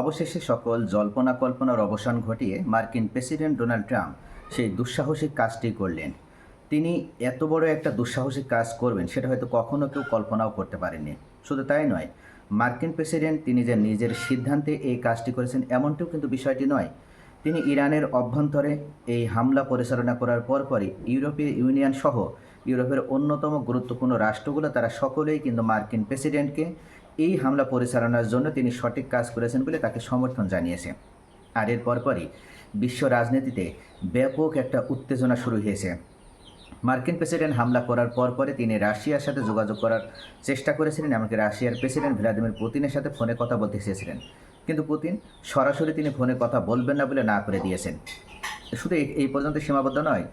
অবশেষে সকল জল্পনা কল্পনার অবসান ঘটিয়ে মার্কিন প্রেসিডেন্ট ডোনাল্ড ট্রাম্প সেই দুঃসাহসিক কাজটি করলেন। তিনি এত বড় একটা দুঃসাহসিক কাজ করবেন, সেটা হয়তো কখনো কেউ কল্পনাও করতে পারেননি। শুধু তাই নয়, মার্কিন প্রেসিডেন্ট তিনি যে নিজের সিদ্ধান্তে এই কাজটি করেছেন, এমনটিও কিন্তু বিষয়টি নয়। তিনি ইরানের অভ্যন্তরে এই হামলা পরিচালনা করার পরপরই ইউরোপীয় ইউনিয়ন সহ ইউরোপের অন্যতম গুরুত্বপূর্ণ রাষ্ট্রগুলো, তারা সকলেই কিন্তু মার্কিন প্রেসিডেন্টকে এই হামলা পরিচালনার জন্য তিনি সঠিক কাজ করেছেন বলে তাকে সমর্থন জানিয়েছে। আর এর পরপরই বিশ্ব রাজনীতিতে ব্যাপক একটা উত্তেজনা শুরু হয়েছে। মার্কিন প্রেসিডেন্ট হামলা করার পরপরে তিনি রাশিয়ার সাথে যোগাযোগ করার চেষ্টা করেছিলেন, এমনকি রাশিয়ার প্রেসিডেন্ট ভ্লাদিমির পুতিনের সাথে ফোনে কথা বলতে চেয়েছিলেন। কিন্তু পুতিন সরাসরি তিনি ফোনে কথা বলবেন না বলে না করে দিয়েছেন। শুধু এই- পর্যন্ত সীমাবদ্ধ নয়,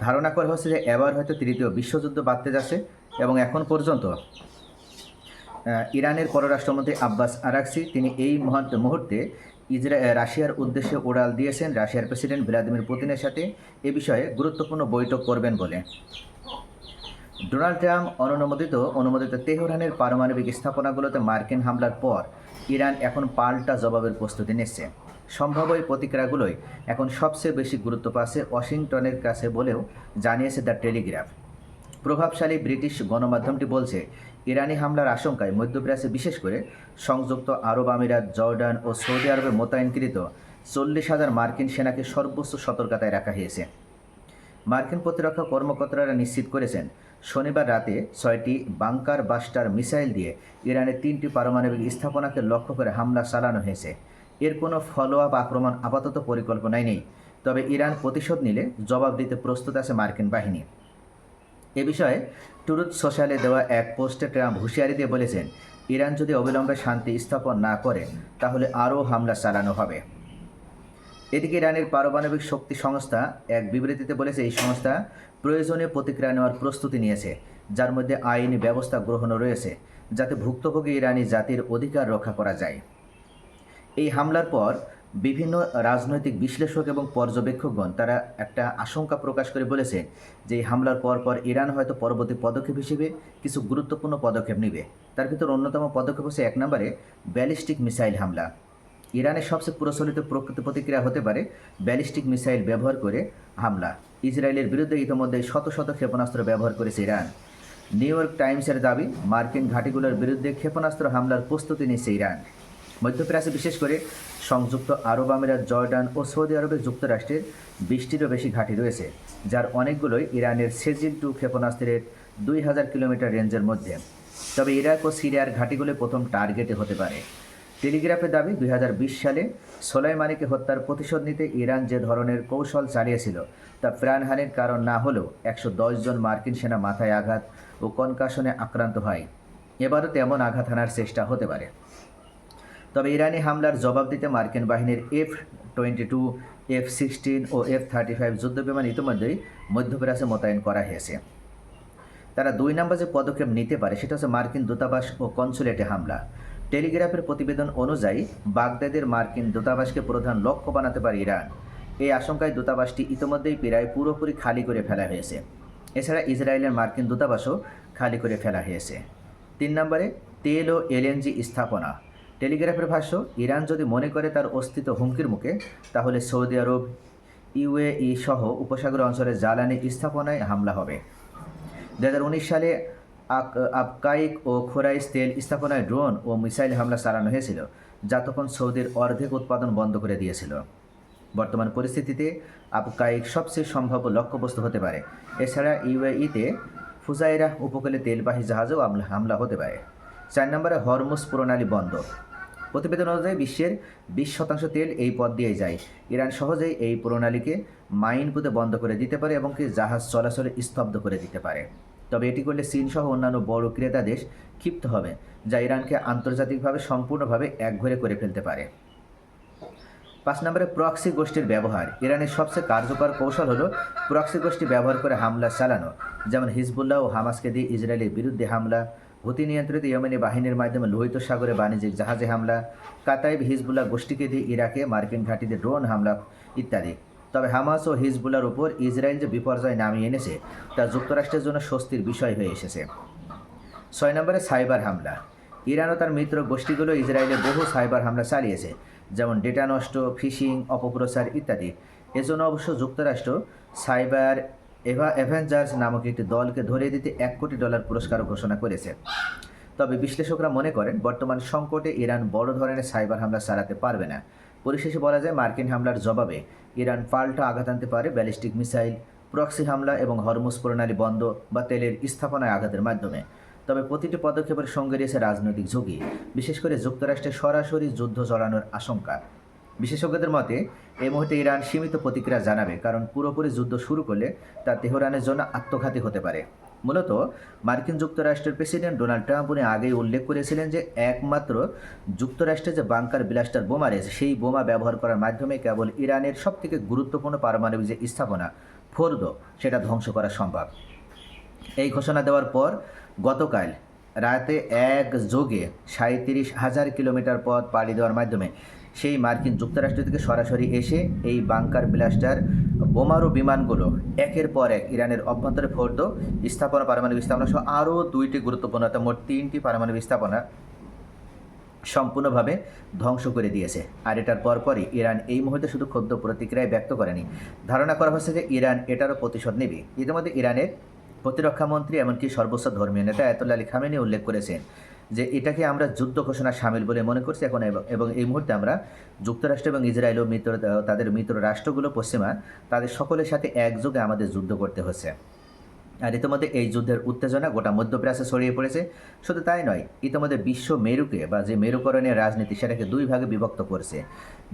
ধারণা করা হচ্ছে যে এবার হয়তো তৃতীয় বিশ্বযুদ্ধ বাড়তে যাচ্ছে এবং এখন পর্যন্ত ইরানের পররাষ্ট্রমন্ত্রী আব্বাস আরাকসি তিনি এই মুহূর্তে মুহূর্তে ইসরা রাশিয়ার উদ্দেশ্যে ওড়াল দিয়েছেন রাশিয়ার প্রেসিডেন্ট ভ্লাদিমির পুতিনের সাথে। এ বিষয়ে গুরুত্বপূর্ণ বৈঠক করবেন বলে। ডোনাল্ড ট্রাম্প অনুমোদিত অনুমোদিত তেহরানের পারমাণবিক স্থাপনাগুলোতে মার্কিন হামলার পর ইরান এখন পাল্টা জবাবের প্রস্তুতি নিচ্ছে। সম্ভাব্য এই প্রতিক্রিয়াগুলোই এখন সবচেয়ে বেশি গুরুত্ব পাচ্ছে ওয়াশিংটনের কাছে বলেও জানিয়েছে দ্য টেলিগ্রাফ। প্রভাবশালী ব্রিটিশ গণমাধ্যমটি বলছে, ইরানি হামলার আশঙ্কায় মধ্যপ্রাচ্যে বিশেষ করে সংযুক্ত আরব আমিরাত, জর্ডান ও সৌদি আরবে মোতায়েনকৃত চল্লিশ হাজার মার্কিন সেনাকে সর্বোচ্চ সতর্কতায় রাখা হয়েছে। মার্কিন প্রতিরক্ষা কর্মকর্তারা নিশ্চিত করেছেন, শনিবার রাতে ছয়টি বাংকার বাস্টার মিসাইল দিয়ে ইরানের তিনটি পারমাণবিক স্থাপনাকে লক্ষ্য করে হামলা চালানো হয়েছে। এর কোনো ফলো আপ আক্রমণ আপাতত পরিকল্পনায় নেই, তবে ইরান প্রতিশোধ নিলে জবাব দিতে প্রস্তুত আছে মার্কিন বাহিনী। এ বিষয়ে টুরুথ সোশ্যালে দেওয়া এক পোস্টে ট্রাম্প হুঁশিয়ারি দিয়ে বলেছেন, ইরান যদি অবিলম্বে শান্তি স্থাপন না করে, তাহলে আরও হামলা চালানো হবে। এদিকে ইরানের পারমাণবিক শক্তি সংস্থা এক বিবৃতিতে বলেছে, এই সংস্থা প্রয়োজনীয় প্রতিক্রিয়া নেওয়ার প্রস্তুতি নিয়েছে, যার মধ্যে আইনি ব্যবস্থা গ্রহণও রয়েছে, যাতে ভুক্তভোগী ইরানি জাতির অধিকার রক্ষা করা যায়। এই হামলার পর বিভিন্ন রাজনৈতিক বিশ্লেষক এবং পর্যবেক্ষকগণ তারা একটা আশঙ্কা প্রকাশ করে বলেছে যে হামলার পর পর ইরান হয়তো পরবর্তী পদক্ষেপ হিসেবে কিছু গুরুত্বপূর্ণ পদক্ষেপ নেবে। তার ভিতর অন্যতম পদক্ষেপ হচ্ছে এক নম্বরে ব্যালিস্টিক মিসাইল হামলা। ইরানের সবচেয়ে প্রচলিত প্রকৃত প্রতিক্রিয়া হতে পারে ব্যালিস্টিক মিসাইল ব্যবহার করে হামলা। ইসরায়েলের বিরুদ্ধে ইতিমধ্যে শত শত ক্ষেপণাস্ত্র ব্যবহার করেছে ইরান। নিউ ইয়র্ক টাইমসের দাবি, মার্কিন ঘাঁটিগুলোর বিরুদ্ধে ক্ষেপণাস্ত্র হামলার প্রস্তুতি নিচ্ছে ইরান। মধ্যপ্রাচ্যে, বিশেষ করে সংযুক্ত আরব আমিরাত, জর্ডান ও সৌদি আরবের যুক্তরাষ্ট্রের বিশটিরও বেশি ঘাঁটি রয়েছে, যার অনেকগুলোই ইরানের সেজিল টু ক্ষেপণাস্ত্রের দুই হাজার কিলোমিটার রেঞ্জের মধ্যে। তবে ইরাক ও সিরিয়ার ঘাঁটিগুলো প্রথম টার্গেটে হতে পারে। টেলিগ্রাফের দাবি, দুই হাজার বিশ সালে সোলাইমানিকে হত্যার প্রতিশোধ নিতে ইরান যে ধরনের কৌশল চালিয়েছিল, তা প্রাণহানির কারণ না হলেও একশো দশ জন মার্কিন সেনা মাথায় আঘাত ও কনকাশনে আক্রান্ত হয়। এবারও তেমন আঘাত হানার চেষ্টা হতে পারে। তবে ইরানি হামলার জবাব দিতে মার্কিন বাহিনীর F twenty two F sixteen ও এফ থার্টি ফাইভ যুদ্ধবিমান ইতিমধ্যেই মধ্যপ্রাচ্যে মোতায়েন করা হয়েছে। তারা দুই নম্বর যে পদক্ষেপ নিতে পারে সেটা হচ্ছে মার্কিন দূতাবাস ও কনসুলেটে হামলা। টেলিগ্রাফের প্রতিবেদন অনুযায়ী, বাগদাদের মার্কিন দূতাবাসকে প্রধান লক্ষ্য বানাতে পারে ইরান। এই আশঙ্কায় দূতাবাসটি ইতিমধ্যেই প্রায় পুরোপুরি খালি করে ফেলা হয়েছে। এছাড়া ইসরায়েলের মার্কিন দূতাবাসও খালি করে ফেলা হয়েছে। তিন নম্বরে, তেল ও এলএনজি স্থাপনা। টেলিগ্রাফের ভাষ্য, ইরান যদি মনে করে তার অস্তিত্ব হুমকির মুখে, তাহলে সৌদি আরব, ইউএই সহ উপসাগর অঞ্চলে জ্বালানি স্থাপনায় হামলা হবে। দু হাজার উনিশ সালে আবকাইক ও খোরাইস তেল স্থাপনায় ড্রোন ও মিসাইল হামলা চালানো হয়েছিল, যা তখন সৌদির অর্ধেক উৎপাদন বন্ধ করে দিয়েছিল। বর্তমান পরিস্থিতিতে আবকাইক সবচেয়ে সম্ভাব্য লক্ষ্যবস্তু হতে পারে। এছাড়া ইউএইতে ফুজাইরা উপকূলে তেলবাহী জাহাজেও হামলা- হামলা হতে পারে। চার নম্বরে হরমুজ প্রণালী বন্ধ। প্রতিবেদন অনুযায়ী বিশ্বের বিশ শতাংশ তেল এই পথ দিয়ে যায়। ইরান সহজেই এই প্রণালীকে মাইন পুঁতে বন্ধ করে দিতে পারে এবং কি জাহাজ চলাচলে স্তব্ধ করে দিতে পারে। তবে এটি করলে চীন সহ অন্যান্য বড় ক্রেতা দেশ ক্ষিপ্ত হবে, যা ইরানকে আন্তর্জাতিকভাবে সম্পূর্ণভাবে একঘরে করে ফেলতে পারে। পাঁচ নম্বরে প্রক্সি গোষ্ঠীর ব্যবহার। ইরানের সবচেয়ে কার্যকর কৌশল হলো প্রক্সি গোষ্ঠী ব্যবহার করে হামলা চালানো, যেমন হিজবুল্লাহ ও হামাসকে দিয়ে ইসরায়েলের বিরুদ্ধে হামলা হুতি নিয়ন্ত্রিত ইয়েমেনি বাহিনীর মাধ্যমে লোহিত সাগরে বাণিজ্যিক জাহাজে হামলা, কাতাইব হিজবুল্লাহ গোষ্ঠীকে দিয়ে ইরাকে মার্কিন ঘাঁটিতে ড্রোন হামলা ইত্যাদি। তবে হামাস ও হিজবুল্লার উপর ইসরায়েল যে বিপর্যয় নামিয়ে এনেছে, তা যুক্তরাষ্ট্রের জন্য স্বস্তির বিষয় হয়ে এসেছে। ছয় নম্বরে সাইবার হামলা। ইরান ও তার মিত্র গোষ্ঠীগুলো ইসরায়েলে বহু সাইবার হামলা চালিয়েছে, যেমন ডেটা নষ্ট, ফিশিং, অপপ্রচার ইত্যাদি। এজন্য অবশ্য যুক্তরাষ্ট্র সাইবার এভা অ্যাভেঞ্জার্স নামক একটি দলকে ধরিয়ে দিতে এক কোটি ডলার পুরস্কার ঘোষণা করেছে। তবে বিশ্লেষকরা মনে করেন, বর্তমান সংকটে ইরান বড় ধরনের সাইবার হামলা চালাতে পারবে না। পরিশেষে বলা যায়, মার্কিন হামলার জবাবে ইরান পাল্টা আঘাত আনতে পারে ব্যালিস্টিক মিসাইল, প্রক্সি হামলা এবং হরমুজ প্রণালী বন্ধ বা তেলের স্থাপনায় আঘাতের মাধ্যমে। তবে প্রতিটি পদক্ষেপের সঙ্গে রয়েছে রাজনৈতিক ঝুঁকি, বিশেষ করে যুক্তরাষ্ট্রে সরাসরি যুদ্ধ চলানোর আশঙ্কা। বিশেষজ্ঞদের মতে, এই মুহূর্তে ইরান সীমিত প্রতিক্রিয়া জানাবে কারণ পুরোপুরি যুদ্ধ শুরু করলে তা তেহরানের জন্য আত্মঘাতী হতে পারে। মূলত, মার্কিন যুক্তরাষ্ট্রের প্রেসিডেন্ট ডোনাল্ড ট্রাম্প উনি আগেই উল্লেখ করেছিলেন যে একমাত্র যুক্তরাষ্ট্রে যে বাংকার ব্লাস্টার বোমা রয়েছে, সেই বোমা ব্যবহার করার মাধ্যমে কেবল ইরানের সবথেকে গুরুত্বপূর্ণ পারমাণবিক যে স্থাপনা, ফোর্দ, সেটা ধ্বংস করা সম্ভব। এই ঘোষণা দেওয়ার পর গতকাল রাতে এক যোগে সাঁত্রিশ হাজার কিলোমিটার পথ পাড়ি দেওয়ার মাধ্যমে সেই মার্কিন যুক্তরাষ্ট্র থেকে সরাসরি এসে এই বাংকার ব্লাস্টার, বোমারু বিমানগুলো একের পর এক ইরানের অভ্যন্তরে ফোর্দ, স্থাপনা, পারমাণবিক স্থাপনা সহ আরও দুইটি গুরুত্বপূর্ণ মোট তিনটি পারমাণবিক স্থাপনা সম্পূর্ণভাবে ধ্বংস করে দিয়েছে। আর এটার পরপরই ইরান এই মুহূর্তে শুধু ক্ষুদ্র প্রতিক্রিয়ায় ব্যক্ত করেনি। ধারণা করা হচ্ছে যে ইরান এটারও প্রতিশোধ নেবে। ইতিমধ্যে ইরানের প্রতিরক্ষা মন্ত্রী, এমনকি সর্বোচ্চ ধর্মীয় নেতা আয়তুল্লাহ আলী খামেনি উল্লেখ করেছেন। যে এটাকে আমরা যুদ্ধ ঘোষণা সামিল বলে মনে করছি এখন, এবং এই মুহূর্তে আমরা যুক্তরাষ্ট্র এবং ইসরায়েল ও মিত্র, তাদের মিত্র রাষ্ট্রগুলো, পশ্চিমা, তাদের সকলের সাথে একযোগে আমাদের যুদ্ধ করতে হচ্ছে। আর ইতিমধ্যে এই যুদ্ধের উত্তেজনা গোটা মধ্যপ্রাচ্যে ছড়িয়ে পড়েছে। শুধু তাই নয়, ইতিমধ্যে বিশ্ব মেরুকে বা যে মেরুকরণের রাজনীতি, সেটাকে দুই ভাগে বিভক্ত করছে।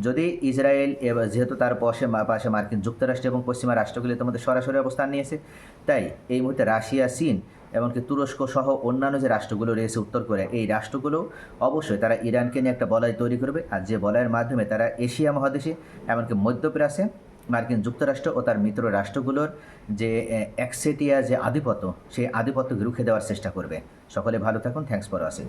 যদি ইসরায়েল এবার, যেহেতু তার পাশে পাশে মার্কিন যুক্তরাষ্ট্র এবং পশ্চিমা রাষ্ট্রগুলি ইতিমধ্যে সরাসরি অবস্থান নিয়েছে, তাই এই মুহূর্তে রাশিয়া, চীন এমনকি তুরস্ক সহ অন্যান্য যে রাষ্ট্রগুলো রয়েছে উত্তর কোরিয়া, এই রাষ্ট্রগুলো অবশ্যই তারা ইরানকে নিয়ে একটা বলয় তৈরি করবে। আর যে বলয়ের মাধ্যমে তারা এশিয়া মহাদেশে, এমনকি মধ্যপ্রাচ্যে, মার্কিন যুক্তরাষ্ট্র ও তার মিত্র রাষ্ট্রগুলোর যে একসেটিয়া যে আধিপত্য, সেই আধিপত্যকে রুখে দেওয়ার চেষ্টা করবে। সকলে ভালো থাকুন। Thanks for watching